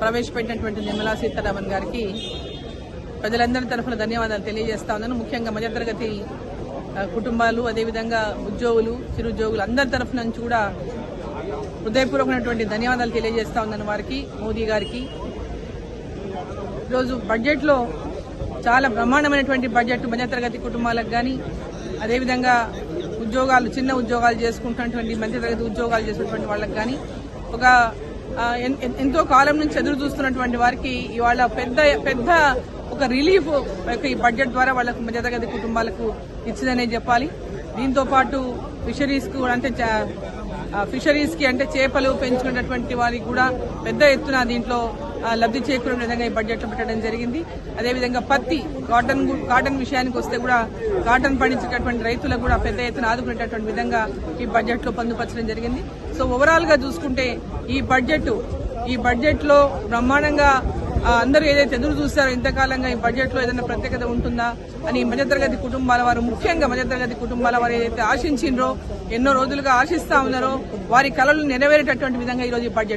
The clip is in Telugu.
ప్రవేశపెట్టినటువంటి నిర్మలా సీతారామన్ గారికి ప్రజలందరి తరఫున ధన్యవాదాలు తెలియజేస్తా ఉన్నాను. ముఖ్యంగా మధ్యతరగతి కుటుంబాలు అదేవిధంగా ఉద్యోగులు చిరుద్యోగులు అందరి తరఫు నుంచి కూడా హృదయపూర్వకమైనటువంటి ధన్యవాదాలు తెలియజేస్తా ఉన్నాను వారికి మోదీ గారికి. ఈరోజు బడ్జెట్లో చాలా బ్రహ్మాండమైనటువంటి బడ్జెట్ మధ్యతరగతి కుటుంబాలకు కానీ అదేవిధంగా ఉద్యోగాలు చిన్న ఉద్యోగాలు చేసుకుంటున్నటువంటి మధ్యతరగతి ఉద్యోగాలు చేసినటువంటి వాళ్ళకి కానీ ఒక ఎంతో కాలం నుంచి ఎదురు చూస్తున్నటువంటి వారికి ఇవాళ పెద్ద పెద్ద ఒక రిలీఫ్ ఈ బడ్జెట్ ద్వారా వాళ్ళకు మధ్యతరగతి కుటుంబాలకు ఇచ్చిందనే చెప్పాలి. దీంతో పాటు ఫిషరీస్కు అంటే చా- అంటే చేపలు పెంచుకునేటటువంటి వారికి కూడా పెద్ద ఎత్తున దీంట్లో లబ్ధి చేకూరే విధంగా ఈ బడ్జెట్లో పెట్టడం జరిగింది. అదేవిధంగా పత్తి కాటన్ కాటన్ విషయానికి వస్తే కూడా కాటన్ పండించేటటువంటి రైతులకు కూడా పెద్ద ఎత్తున ఆదుకునేటటువంటి విధంగా ఈ బడ్జెట్లో పొందుపరచడం జరిగింది. సో ఓవరాల్గా చూసుకుంటే ఈ బడ్జెట్ ఈ బడ్జెట్లో బ్రహ్మాండంగా అందరూ ఏదైతే ఎదురు చూస్తారో ఇంతకాలంగా ఈ బడ్జెట్లో ఏదైనా ప్రత్యేకత ఉంటుందా అని మధ్యతరగతి కుటుంబాల వారు ముఖ్యంగా మధ్యతరగతి కుటుంబాల వారు ఏదైతే ఆశించిండ్రో ఎన్నో రోజులుగా ఆశిస్తా ఉన్నారో వారి కళలు నెరవేరేటటువంటి విధంగా ఈ రోజు ఈ బడ్జెట్